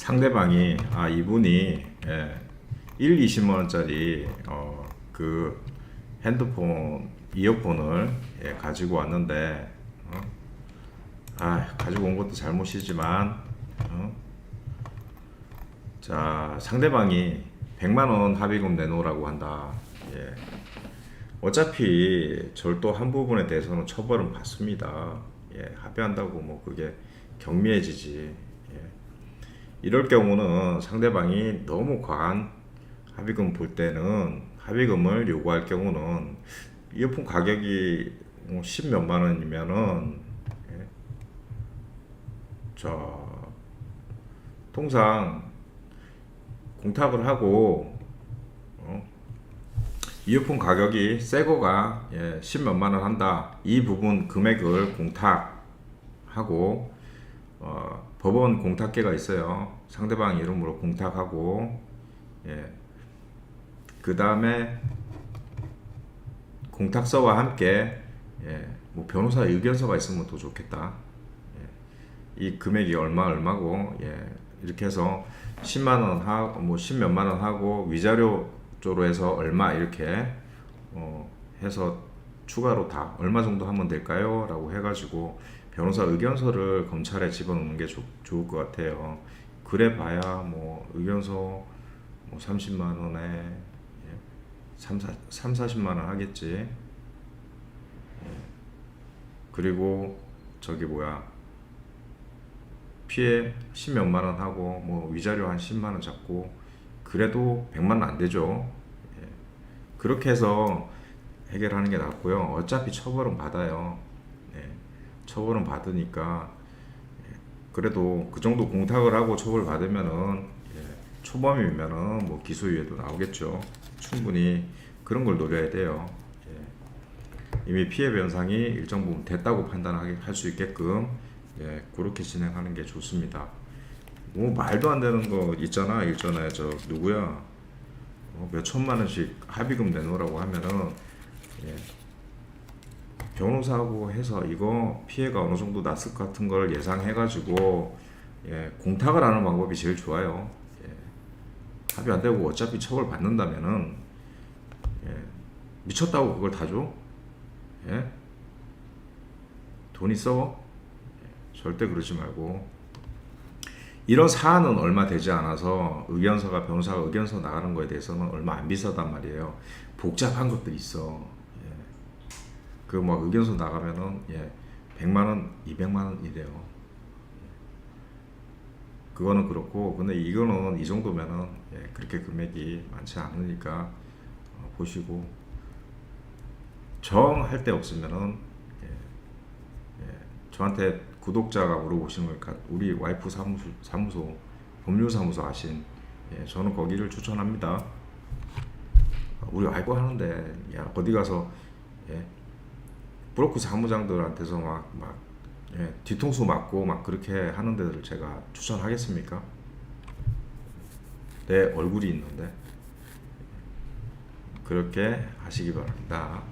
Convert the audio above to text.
상대방이 아 이분이 예, 1, 20만 원짜리 어, 그 핸드폰 이어폰을 예, 가지고 왔는데 어? 아 가지고 온 것도 잘못이지만 어? 자 상대방이 100만 원 합의금 내놓으라고 한다. 예. 어차피 절도 한 부분에 대해서는 처벌은 받습니다. 예, 합의한다고 뭐 그게 경미해지지. 예. 이럴 경우는 상대방이 너무 과한 합의금 볼 때는 합의금을 요구할 경우는 이어폰 가격이 뭐 10 몇만 원이면은 예. 자 통상 공탁을 하고 어? 이어폰 가격이 새 거가 예, 10 몇만 원 한다. 이 부분 금액을 공탁하고 어, 법원 공탁계가 있어요. 상대방 이름으로 공탁하고 예. 그 다음에 공탁서와 함께 예, 뭐 변호사 의견서가 있으면 더 좋겠다. 예, 이 금액이 얼마 얼마고 예, 이렇게 해서 10만 원 하고 뭐 10몇만 원 하고 위자료 쪽으로 해서 얼마 이렇게 어, 해서 추가로 다 얼마 정도 하면 될까요? 라고 해가지고 변호사 의견서를 검찰에 집어넣는 게 좋, 좋을 것 같아요. 그래 봐야 뭐 의견서 뭐 30만 원에 예, 3, 4, 3, 40만 원 하겠지. 예. 그리고 저기 뭐야 피해 10몇만 원 하고 뭐 위자료 한 10만 원 잡고 그래도 100만 원 안 되죠. 예. 그렇게 해서 해결하는 게 낫고요. 어차피 처벌은 받아요. 예. 처벌은 받으니까 예. 그래도 그 정도 공탁을 하고 처벌 받으면은 예. 초범이면은 뭐 기소유예도 나오겠죠. 충분히 그런 걸 노려야 돼요. 예. 이미 피해 변상이 일정 부분 됐다고 판단할 수 있게끔 예, 그렇게 진행하는 게 좋습니다. 뭐 말도 안 되는 거 있잖아 있잖아요 저 누구야 어, 몇 천만 원씩 합의금 내놓으라고 하면은 예, 변호사하고 해서 이거 피해가 어느 정도 났을 것 같은 걸 예상해가지고 예, 공탁을 하는 방법이 제일 좋아요. 예, 합의 안 되고 어차피 처벌 받는다면은 예, 미쳤다고 그걸 다 줘? 예? 돈 있어? 예, 절대 그러지 말고 이런 사안은 얼마 되지 않아서 의견서가 변호사가 의견서 나가는 거에 대해서는 얼마 안 비싸단 말이에요. 복잡한 것들이 있어. 예. 그뭐 의견서 나가면은 예, 100만 원, 200만 원 이래요. 예. 그거는 그렇고 근데 이거는 이 정도면은 예, 그렇게 금액이 많지 않으니까 어, 보시고 정할 데 없으면은 예, 예, 저한테 구독자가 물어보시는 거니까 우리 와이프 사무소, 사무소 법률사무소 아신 예, 저는 거기를 추천합니다. 우리 와이프 하는데 야 어디 가서 예, 브로커 사무장들한테서 막, 막 예, 뒤통수 맞고 막 그렇게 하는 데를 제가 추천하겠습니까? 내 얼굴이 있는데 그렇게 하시기 바랍니다.